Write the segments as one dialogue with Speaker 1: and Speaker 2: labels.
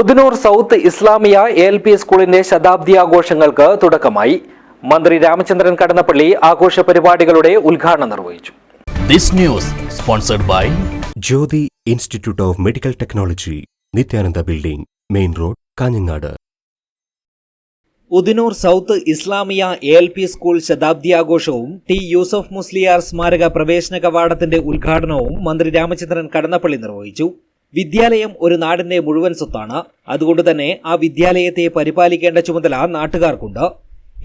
Speaker 1: Udinur South Islamia A L P സ്കൂളിന്റെ ശതാബ്ദി ആഘോഷങ്ങൾക്ക് തുടക്കമായി. മന്ത്രി രാമചന്ദ്രൻ കടന്നപ്പള്ളി ആഘോഷ പരിപാടികളുടെ ഉദ്ഘാടനം നിർവഹിച്ചു.
Speaker 2: This news sponsored by
Speaker 3: Jyothi institute of medical technology Nithyananda building main road Kanhangad.
Speaker 1: Udinur South Islamia A L P school ശതാബ്ദി ആഘോഷവും ടി യൂസഫ് മുസ്ലിയാർ സ്മാരക പ്രവേശന കവാടത്തിന്റെ ഉദ്ഘാടനവും മന്ത്രി രാമചന്ദ്രൻ കടന്നപ്പള്ളി നിർവഹിച്ചു. വിദ്യാലയം ഒരു നാടിന്റെ മുഴുവൻ സ്വത്താണ്. അതുകൊണ്ട് തന്നെ ആ വിദ്യാലയത്തെ പരിപാലിക്കേണ്ട ചുമതല നാട്ടുകാർക്കുണ്ട്.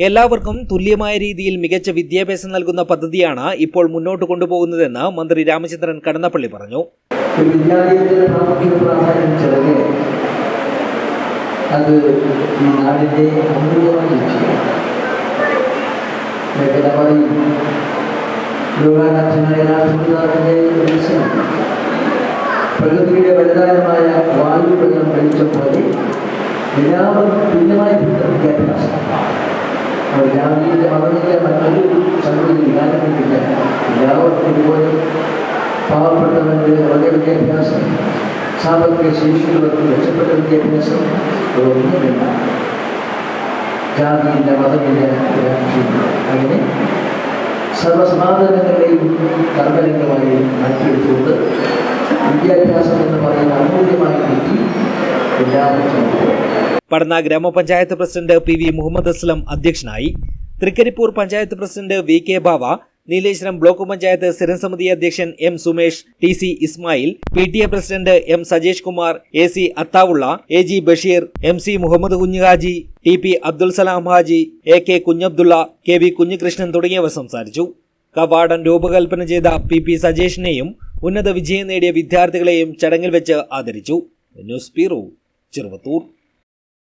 Speaker 1: എല്ലാവർക്കും തുല്യമായ രീതിയിൽ മികച്ച വിദ്യാഭ്യാസം നൽകുന്ന പദ്ധതിയാണ് ഇപ്പോൾ മുന്നോട്ട് കൊണ്ടുപോകുന്നതെന്ന് മന്ത്രി രാമചന്ദ്രൻ കടന്നപ്പള്ളി പറഞ്ഞു.
Speaker 4: അത് ലോകാനാഥനായ പ്രകൃതിയുടെ വലുതാരമായ വായു വെള്ളം കഴിച്ച പോലെ എല്ലാവരും തുല്യമായ വിദ്യാഭ്യാസം. ജാതിയിലെ മതത്തിലെ മറ്റൊരു സംഗതി വികാരമില്ല എല്ലാവർക്കും ഇതുപോലെ പാവപ്പെട്ടവന്റെ വളരെ വിദ്യാഭ്യാസം സാമ്പത്തിക ശേഷിയുള്ളവർക്ക് മെച്ചപ്പെട്ട വിദ്യാഭ്യാസം ഒന്നുമില്ല. ജാതിയില്ല മതമില്ല അങ്ങനെ സർവസമാധാനങ്ങളെയും കർമ്മരംഗമായി മാറ്റിയെടുത്തുകൊണ്ട് വിദ്യാഭ്യാസം എന്ന് പറയുന്ന അമൂല്യമായ നീതി എല്ലാവർക്കും
Speaker 1: പടന്ന ഗ്രാമപഞ്ചായത്ത് president P V Muhammad Aslam അധ്യക്ഷനായി Trikaripur panchayat president V K Bava Nileshwaram block panchayat സ്ഥിരം സമിതി അധ്യക്ഷൻ M Sumesh T C Ismail P T A president M Sajesh Kumar A C Athaulla A G Basheer M C Muhammad Kunhuhaji T P Abdul Salam Haji A K Kunhabdulla K V Kunhikrishnan തുടങ്ങിയവർ സംസാരിച്ചു. കവാടം രൂപകൽപ്പന ചെയ്ത P P സജേഷിനെയും ഉന്നത വിജയം നേടിയ വിദ്യാർത്ഥികളെയും ചടങ്ങിൽ വെച്ച് ആദരിച്ചു. News bureau Cheruvathur.